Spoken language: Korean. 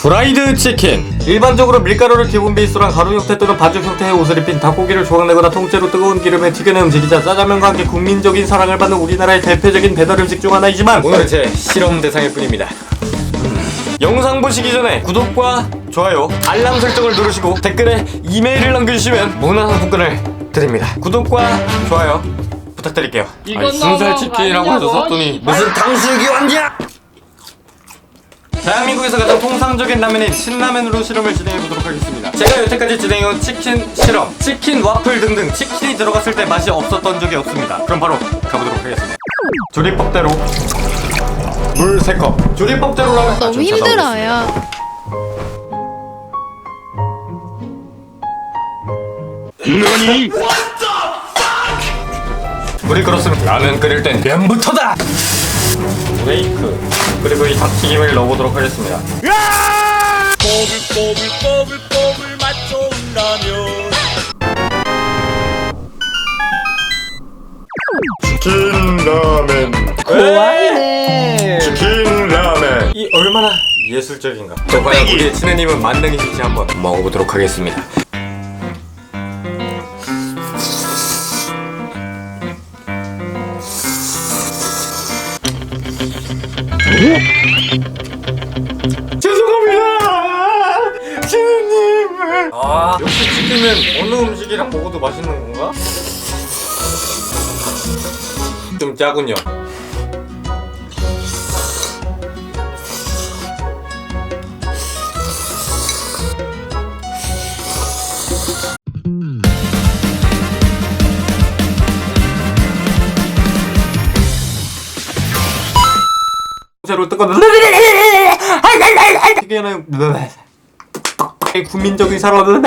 프라이드 치킨. 일반적으로 밀가루를 기본 베이스로 한 가루 형태 또는 반죽 형태의 옷을 입힌 닭고기를 조각내거나 통째로 뜨거운 기름에 튀기는 음식이자 짜장면과 함께 국민적인 사랑을 받는 우리나라의 대표적인 배달 음식 중 하나이지만 오늘은 제 실험 대상일 뿐입니다. 음. 영상 보시기 전에 구독과 좋아요 알람 설정을 누르시고 댓글에 이메일을 남겨주시면 무난한 복권을 드립니다. 구독과 좋아요 부탁드릴게요. 이건 아니, 순살 너무 치킨이라고 해서 아니냐고. 샀더니 무슨 탕수육이 왔냐 대한민국에서 가장 통상적인 라면인 신라면으로 실험을 진행해보도록 하겠습니다. 제가 여태까지 진행해온 치킨 실험 치킨 와플 등등 치킨이 들어갔을 때 맛이 없었던 적이 없습니다. 그럼 바로 가보도록 하겠습니다. 조리법대로 물 3컵. 조리법대로라면. 아, 너무 좀 찾아오겠습니다. 힘들어요. 물이 끓었으면 라면 끓일 땐 면부터다 브레이크 그리고 이 닭튀김을 넣어보도록 하겠습니다. 꼬불꼬불꼬불꼬불 맛 좋은 라면 치킨 라멘. 고아이네. 치킨 라멘. 이 얼마나 예술적인가. 저 과연 우리의 친해님은 만능이실지 한번 먹어보도록 하겠습니다 죄송합니다. 친해님 아 역시 치킨은 어느 음식이랑 먹어도 맛있는 건가? 좀 짜군요 새로 뜨거운 국민적인 사람